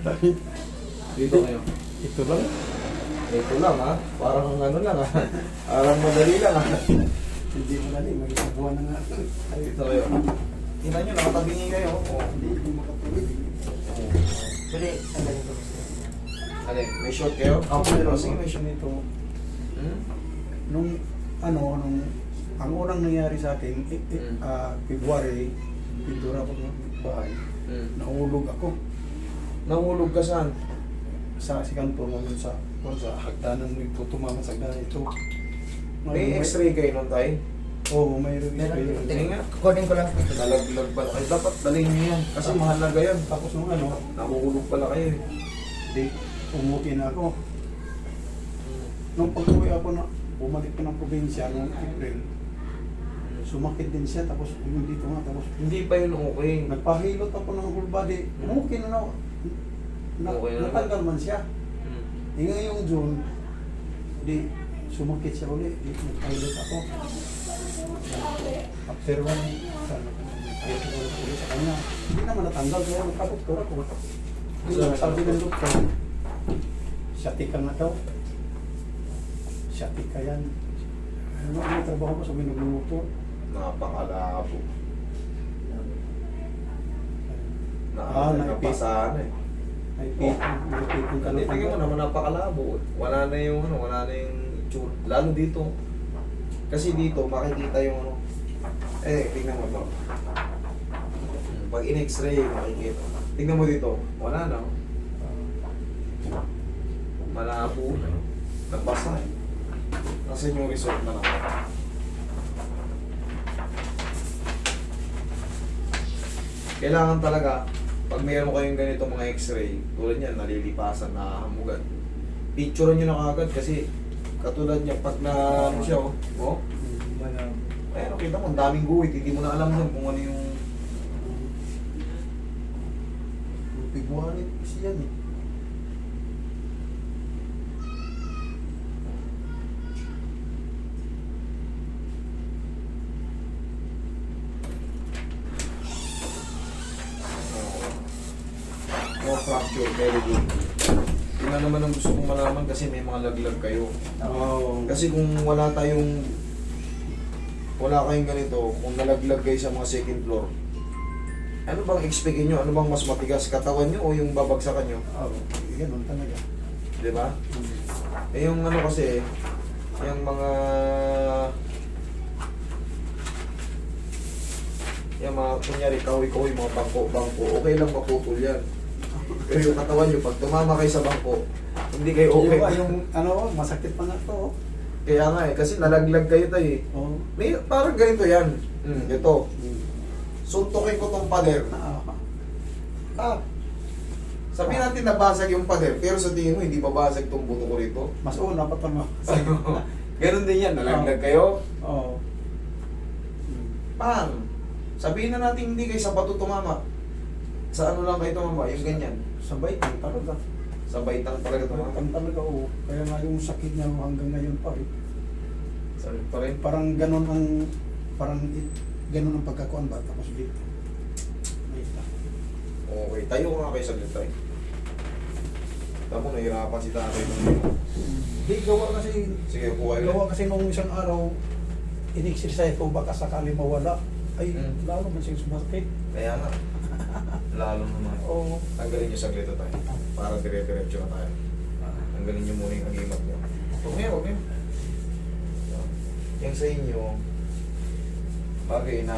Dito kayo. Ito lang. Ito lang ha. Parang ano lang ha. Parang madali lang ha. Hindi na may isang buwan na nga. Ay, Dito kayo. Tingnan nyo, nakatabingi kayo. Oh. hindi, hindi makatuloy. Dali, ang ko. Ano, may short kayo? Ako sige, sige may short. nito. Hmm? Nung, ano, nung, ang unang nangyari sa akin, eh, eh, Mm. ah, February, pintura ko ng bahay, Hmm. nahulog ako Nahulog ka saan? sa sikanto namin sa, kung sa hagdanan mo ito, tumama sa hagdanan ito. May x-ray kayo nun tayo? Oo, mayroon Meron. x-ray. Tingnan nga. Kukunin ko lang. Nalaglag pala kayo. Dapat dalhin nyo yan. Kasi mahalaga yan. Tapos nung ano, Nahuhulog pala kayo eh. di, umuwi na ako. Nung pag-uwi ako na, bumalik ko ng probinsya noong April, sumakit din siya, tapos yung dito nga, tapos Hindi pa yun okay. nagpahilot ako ng whole body. Okay na na, na Okay na natanggal man siya. Hmm. E ngayong June, di sumakit siya uli, di nagpahilot ako. After one, sana ko nagpahilot ako ulit sa kanya. Hindi naman natanggal, kaya nagkadoktor ako. Yung sabi ng doktor, siyati ka nga daw. Siyati ka yan. Ano ang trabaho ko sa minugluto? Napakalabo. Ah, Na, naipit. napasahan eh. Ay, pit, may pitong ka Hindi, tingnan mo naman napakalabo. Wala na yung ano, wala na yung itsura. Lalo dito. Kasi dito, makikita yung ano. Eh, tingnan mo to. Pag in-x-ray, makikita. Tingnan mo dito. Wala na. Malabo na. Nabasa eh. Nasaan yung result na naman? Kailangan talaga, pag mayroon kayong ganito mga x-ray, tulad niyan, nalilipasan, nahahamugan, picture nyo na kagad kasi katulad niya, pag na ano siya, oh, oh, ayun, kita mo, daming guhit, hindi mo na alam yan kung ano yung, February kasi yan eh. no fracture, very good. Nga naman ang gusto kong malaman kasi may mga laglag kayo. Oo. Kasi kung wala tayong wala kayong ganito, kung nalaglag kayo sa mga second floor, ano bang expect nyo? Ano bang mas matigas? Katawan nyo o yung babagsakan nyo? Oo, ganun talaga. Di ba? Eh yung ano kasi, yung mga yung mga kunyari kahoy-kahoy, mga bangko-bangko, okay lang maputol yan. Pero yung katawan nyo, pag tumama kayo sa bangko, hindi kayo okay. Yung, yung ano, masakit pa nga to. oh. Kaya nga eh, kasi nalaglag kayo tayo eh. Oo. May, parang ganito yan. Mm, ito. Hmm. Suntukin ko tong pader. Ah, Ah. Sabihin natin nabasag yung pader, pero sa tingin mo hindi babasag tong buto ko rito. mas una pa tama. Ganun din yan, nalaglag kayo. Oo. Pang! Sabihin na natin hindi kayo sa bato tumama. Sa ano lang kayo tumama, yung ganyan. Sabay kan talaga. Sa baitang talaga tumama. Kan talaga oo. Kaya nga yung sakit niya hanggang ngayon pa rin. Sabi pa rin. Parang ganun ang parang it, ganun ang pagkakuan ba tapos dito. Okay, tayo ko nga kayo sa tayo. Tamo, nahihirapan si tatay. Di gawa kasi Sige, kuha yun. gawa kasi nung isang araw in-exercise ko baka sakali mawala. Ay, Mm. lalo man siya sumasakit. Kaya nga. Lalo naman. Oo. Tanggalin niyo saglit na tayo. Para dire-diretso na tayo. Tanggalin niyo muna yung agimat niyo. Huwag niyo, huwag niyo. Yung sa inyo, bagay na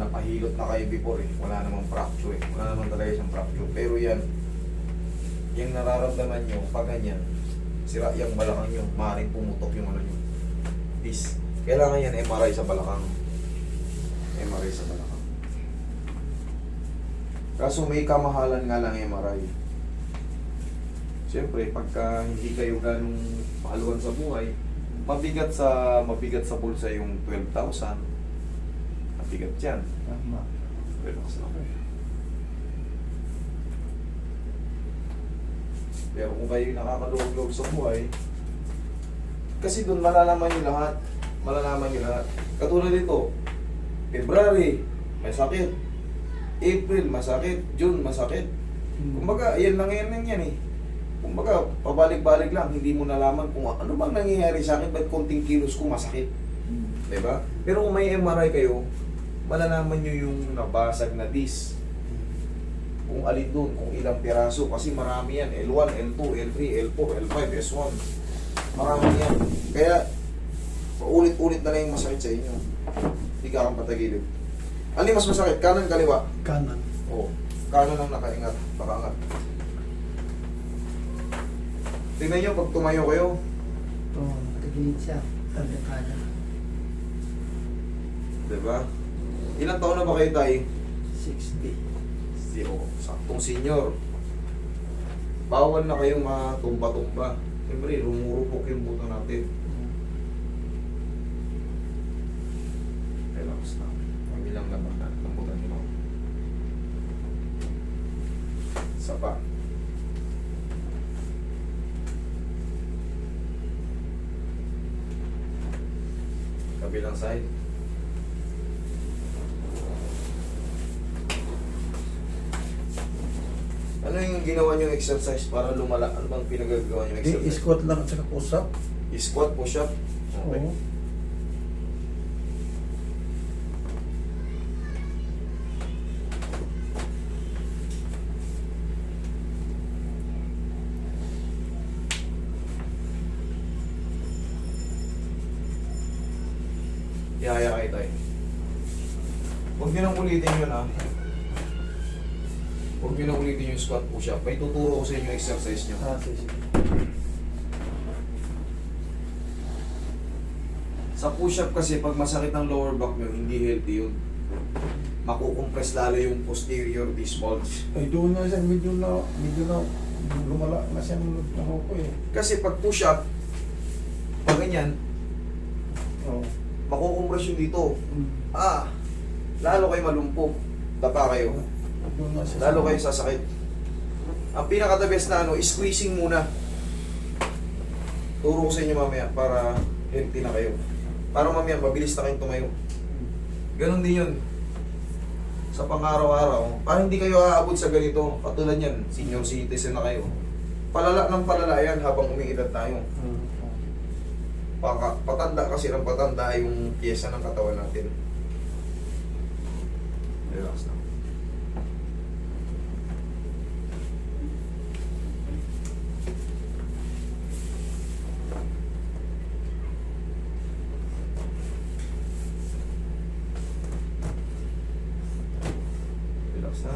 napahilot na kayo before eh. Wala namang fracture eh. Wala naman talaga siyang fracture. Pero yan, yung nararamdaman nyo, pag ganyan, sira yung balakang nyo, maaaring pumutok yung ano nyo. Is, kailangan yan MRI sa balakang. MRI sa balakang. Kaso may kamahalan nga lang MRI. Siyempre, pagka hindi kayo ganong pahaluan sa buhay, mabigat sa mabigat sa bulsa yung 12,000. Mabigat yan. Tama. Relax lang. Pero kung kayo nakakaluwag-luwag sa buhay, kasi doon malalaman nyo lahat. Malalaman nyo lahat. Katulad dito, February, may sakit. April, masakit. June, masakit. Kumbaga, yan lang yan yan eh. Kumbaga, pabalik-balik lang, hindi mo nalaman kung ano bang nangyayari sa akin, ba't konting kilos ko masakit. Diba? Pero kung may MRI kayo, malalaman nyo yung nabasag na disc. Kung alin doon, kung ilang piraso, kasi marami yan. L1, L2, L3, L4, L5, S1. Marami yan. Kaya, paulit-ulit na lang yung masakit sa inyo. Hindi ka kang patagilid. Ano yung mas masakit? Kanan, kaliwa? Kanan. Oo. Kanan ang nakaingat, pakangat. Tingnan nyo, pag tumayo kayo, Oo, nakagilid siya. Sabi kanan. diba? Ilang taon na ba kayo tayo? 60. Zero. Saktong senior. Bawal na kayong matumba-tumba. Siyempre, rumurupok yung buto natin. Relax na. Naman na. Lambutan nyo. Isa pa. Kabilang side. Ano yung ginawa niyong exercise para lumala? Ano bang pinagagawa niyong exercise? I-squat lang at saka push-up. Squat, push-up. Okay. Oo. Yung push-up. May tuturo ko sa inyo yung exercise niyo. Ah, sige, sige. Sa push-up kasi pag masakit ang lower back niyo, hindi healthy yun. Makukompress lalo yung posterior disc bulge. Ay, doon na siya, medyo na, medyo na, lumala na siya ng ano ko eh. Kasi pag push-up, pag ganyan, Oo. makukompress yun dito. Mm. Ah, lalo kayo malumpog. Dapa kayo. Doon na siya. Lalo kayo sasakit. Ang pinaka the best na ano, squeezing muna. Turo ko sa inyo mamaya para healthy na kayo. Para mamaya mabilis na kayong tumayo. Ganon din yun. Sa pang-araw-araw, para hindi kayo aabot sa ganito, katulad yan, senior citizen na kayo. Palala ng palala yan habang umiidad tayo. Paka, patanda kasi ng patanda yung pyesa ng katawan natin. Relax na. Relax na.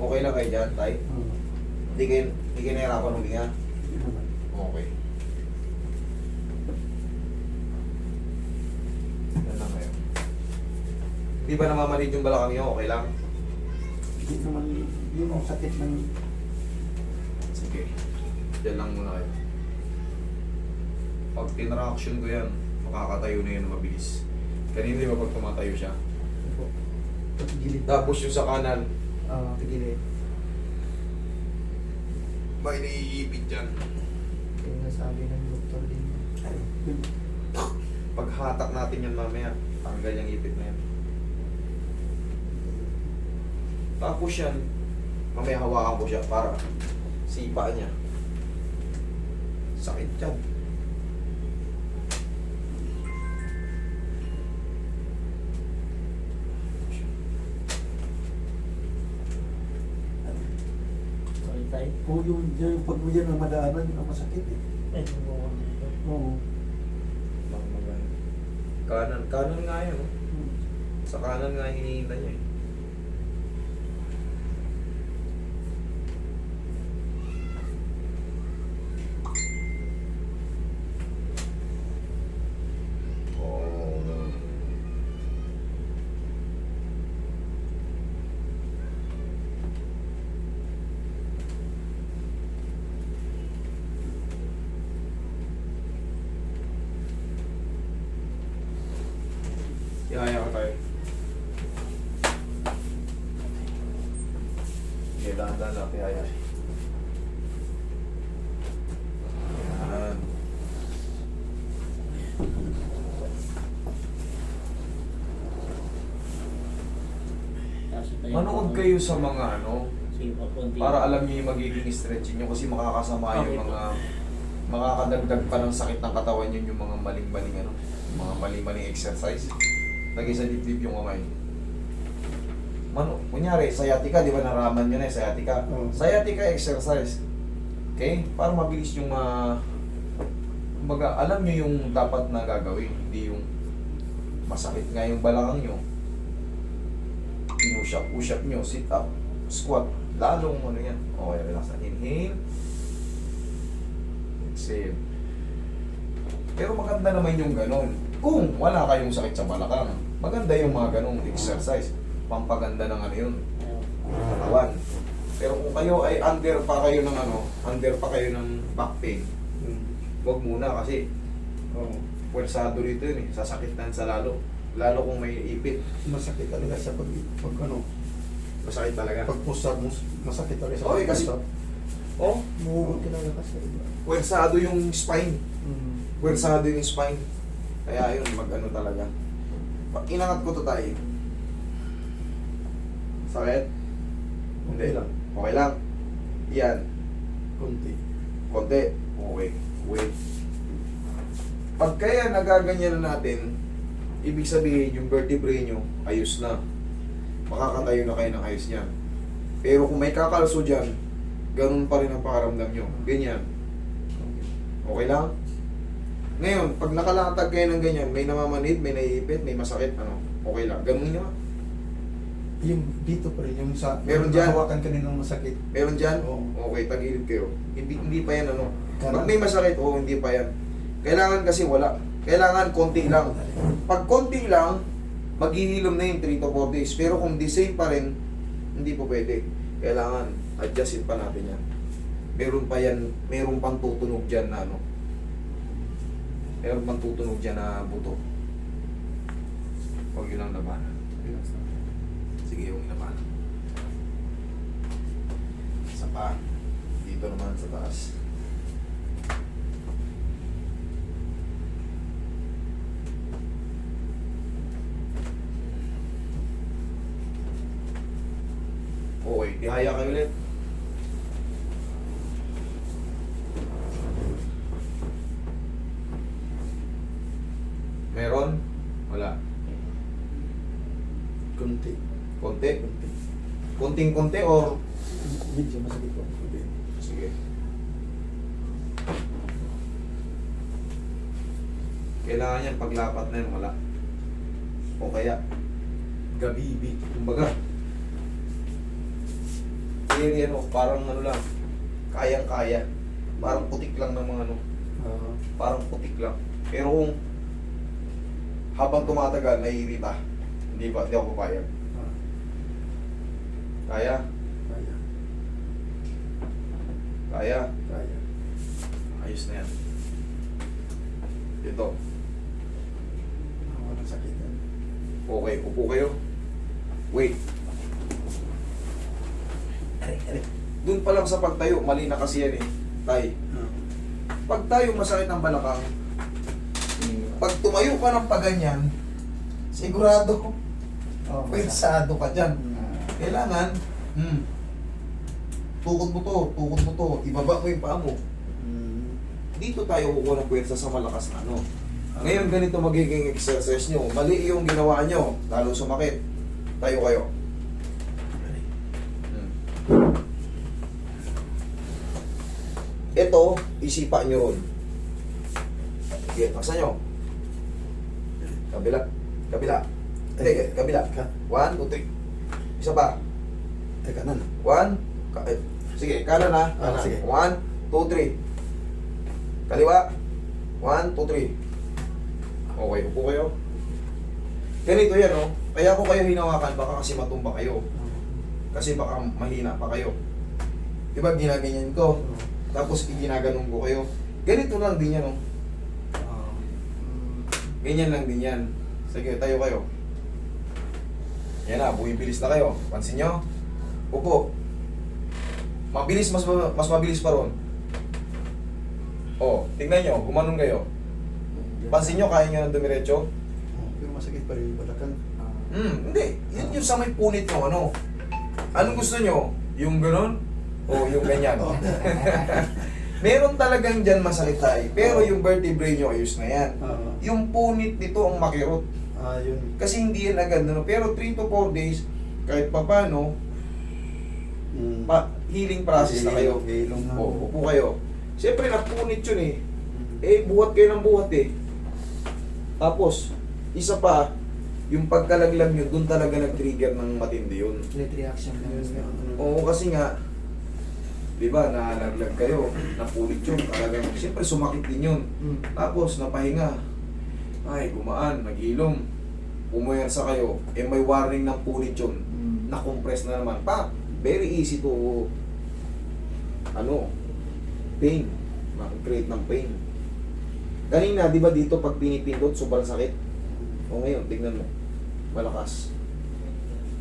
Okay lang kayo dyan, tay? Mm. Hindi kayo, hindi kayo nahirapan huminga? Okay. Yan lang kayo. Hindi ba namamalit yung balakang nyo? Okay lang? Hindi naman, yun ang sakit ng Sige. Diyan lang muna kayo. Pag tinraction ko yan, makakatayo na yan na mabilis. Kanina di ba pag tumatayo siya? Gilid. Tapos yung sa kanan, Oo, gilid. may naiipit dyan. Yung nasabi ng doktor din. Pag hatak natin yan mamaya, tanggal yung ipit na yan. Tapos yan, mamaya hawakan ko siya para sipa niya. Sakit yan. Tayo. Kung yung, yung pag mo yan ang madaanan, yun ang masakit eh. Ay, bubuo dito. Oo. Bang magana. Kanan, kanan nga yan. oh. Mm. Sa kanan nga hinihinta niya eh. na natin ayos. Yan. Manood kayo sa mga ano, para alam niyo yung magiging stretching niyo kasi makakasama yung mga makakadagdag pa ng sakit ng katawan niyo yung mga maling-maling ano, mga maling-maling exercise. Lagi sa dibdib yung kamay. Mano, kunyari, sciatica, di ba naraman nyo na yung sciatica? Oo. Sciatica exercise. Okay? Para mabilis yung ma... kumbaga, alam nyo yung dapat na gagawin, hindi yung masakit nga yung balakang nyo. Up nyo, sit up, squat. Lalong ano yan. Okay, relax na. Inhale. Exhale. Pero maganda naman yung ganon. Kung wala kayong sakit sa balakang, maganda yung mga ganong exercise. Pampaganda ng ano yun, katawan. Pero kung kayo ay under pa kayo ng ano, under pa kayo ng back pain, Hmm. wag muna kasi Oo. pwersado rito yun eh, sasakitan sa lalo. Lalo kung may ipit, Masakit talaga sa pag, pag ano, masakit talaga. pag pusat mo, masakit talaga sa Oy, kasi- pusat. Oh, Bumubuti talaga kasi. pwersado yung spine. Mm. Pwersado yung spine. Kaya yun, mag-ano talaga. Pag inangat ko to tayo. Sakit? Hindi. Okay lang. Okay lang. Yan. Kunti. Konti. Okay. Wait. Pag kaya nagaganyan na natin, ibig sabihin yung vertebrae nyo, ayos na. Makakatayo na kayo ng ayos niyan. Pero kung may kakalso dyan, ganun pa rin ang pakaramdam nyo. Ganyan. Okay lang? Ngayon, pag nakalatag kayo ng ganyan, may namamanid, may naiipit, may masakit, ano, okay lang. Ganun nyo. Yung dito pa rin, yung sa... Meron dyan? Hawakan ka ng masakit. Meron dyan? Oo. Okay, tagilid kayo. Hindi, hindi pa yan, ano. Pag may masakit, oo, hindi pa yan. Kailangan kasi wala. Kailangan konti lang. Pag konti lang, maghihilom na yung 3 to 4 days. Pero kung the same pa rin, hindi po pwede. Kailangan, adjustin pa natin yan. Meron pa yan, meron pang tutunog dyan na ano. Meron pang tutunog dyan na buto. Huwag yun lang labanan. Sige, yung labanan. Isa pa. Dito naman sa taas. Okay, ihaya kayo ulit. Meron? Wala. Kunti. Konti? Kunti. Kunting-kunti or... Medyo masakit po. Sige. Kailangan yan paglapat na yun, wala. O kaya, gabibi. Kumbaga, area no, parang ano lang, kayang-kaya. Parang putik lang ng mga ano, Ah, parang putik lang. Pero kung habang tumatagal, naiirita. Hindi ba? Hindi ako papayag. Kaya? kaya. Kaya? Kaya. Ayos na yan. Ito. Ah, Walang sakit yan. Okay, upo kayo. Wait. Doon pa lang sa pagtayo, mali na kasi yan eh. Tay. Ah. Pag tayo masakit ng balakang, pag tumayo ka ng paganyan, sigurado, Oh, pensado ka dyan. Ah. Kailangan, hmm, tukod mo to, tukod mo to, ibaba mo yung paa mo. Mm. Dito tayo kukuha ng pwersa sa malakas na ano. Ngayon ganito magiging exercise nyo. Mali yung ginawa nyo, lalo sumakit. Tayo kayo. Hmm. Ito, isipa nyo ron. Sige, taksa nyo. Kabila. Kabila. Hindi, kabila. One, two, three. Isa pa. Eh, kanan. One. Ka eh, sige, kanan ha. Ah, Kanan. sige. One, two, three. Kaliwa. One, two, three. Okay, upo kayo. Ganito yan, oh. Kaya ko kayo hinawakan, baka kasi matumba kayo. Kasi baka mahina pa kayo. Diba, ginaganyan ko. Tapos, ginaganon ko kayo. Ganito lang din yan, oh. Ah. Ganyan lang din yan. Sige, tayo kayo. Yan na, bumibilis na kayo. Pansin nyo? Upo. Mabilis, mas, mas mabilis pa ron. Oh, tingnan nyo, gumanon kayo. Pansin nyo, kaya nyo ng dumiretso? Oh, pero masakit pa rin yung balakang. Ah. Hmm, hindi. Yun yung sa may punit mo, ano. Anong gusto nyo? Yung ganun? O yung ganyan? Meron talagang dyan masakit tayo. Pero yung vertebrae nyo, ayos na yan. Yung punit nito ang makirot. Ah, yun. Kasi hindi yan agad. Ano? Pero 3 to 4 days, kahit pa paano, Mm. pa, healing process na kayo. Hilong na. O, upo kayo. Siyempre, napunit yun eh. Mm. Eh, buhat kayo ng buhat eh. Tapos, isa pa, yung pagkalaglag nyo, doon talaga nag-trigger ng matindi yun. Net reaction lang. Ano. Oo, kasi nga, di ba, nalaglag kayo, napulit yun, talagang, siyempre sumakit din yun. Mm. Tapos, napahinga. Ay, gumaan, nag-ilom. Pumuyarsa kayo, eh may warning ng pulit yun. Mm. Na-compress na naman. Pa, very easy to, ano, pain. Ma-create ng pain. Kanina, di ba dito, pag pinipindot, sobrang sakit. O ngayon, tignan mo. Malakas.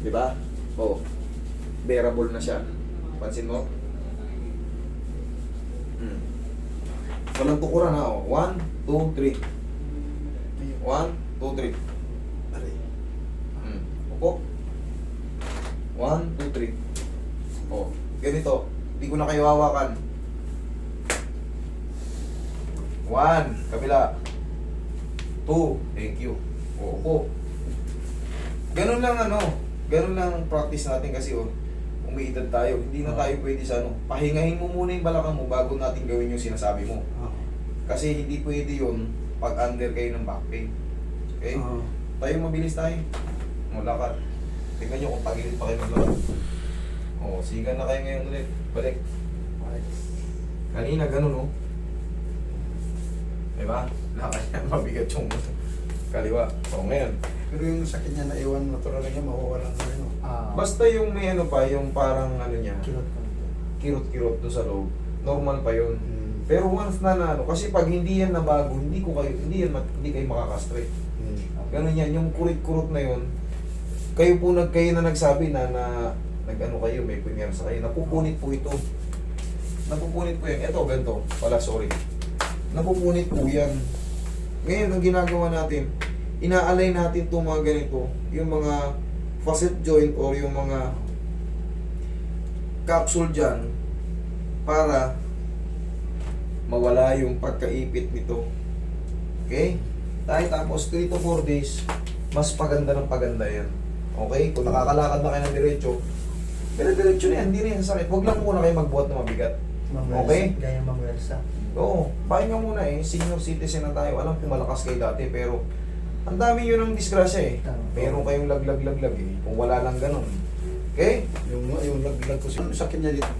Di ba? O, bearable na siya. Pansin mo? Hmm. Walang tukuran ha. O. One, two, three. One, two, three. Upo. One, two, three. O, ganito. Hindi ko na kayo hawakan. One, kabila. Two, thank you. O, upo. Ganun lang ano, ganun lang ang practice natin kasi oh, umiidad tayo. Hindi na Oo. tayo pwede sa ano. Pahingahin mo muna yung balakang mo bago natin gawin yung sinasabi mo. Oo. Kasi hindi pwede yun pag under kayo ng back pain. Okay? Oo. Tayo mabilis tayo. O, lakad. Tingnan nyo kung tagilid pa kayo maglakad. O, sigan na kayo ngayon ulit. Balik. Kanina, ganun, oh. Diba? Lakad yan, mabigat yung kaliwa. O, ngayon. Pero yung sakit niya na iwan natural niya, mawawala na rin. oh. Ah. Basta yung may ano pa, yung parang ano niya, Kirot ka kirot-kirot doon sa loob. Normal pa yun. Mm. Pero once na na ano, kasi pag hindi yan nabago, hindi ko kayo, hindi yan, mat- hindi kayo makakastraight. Mm. Ganun yan, yung kurit-kurot na yun, kayo po nag kayo na nagsabi na na nag-ano kayo, may punyarsa kayo, napupunit po ito. Napupunit po yan. Ito, ganito. Pala, sorry. Napupunit po yan. Ngayon, ang ginagawa natin, inaalay natin itong mga ganito, yung mga facet joint or yung mga capsule dyan para mawala yung pagkaipit nito. Okay? Tayo tapos 3 to 4 days, mas paganda ng paganda yan. Okay? Kung nakakalakad na kayo ng diretso, pero diretso na yan, hindi na yan sakit. Huwag lang muna kayo magbuhat na mabigat. Okay. Gaya mangwersa. Oo, pahinga muna eh. Senior citizen na tayo. Alam ko malakas kayo dati, pero ang dami yun ang disgrasya eh. Meron kayong laglag-laglag eh. Kung wala lang ganun. Okay? Yung, yung laglag ko siya. Yung sakit niya dito,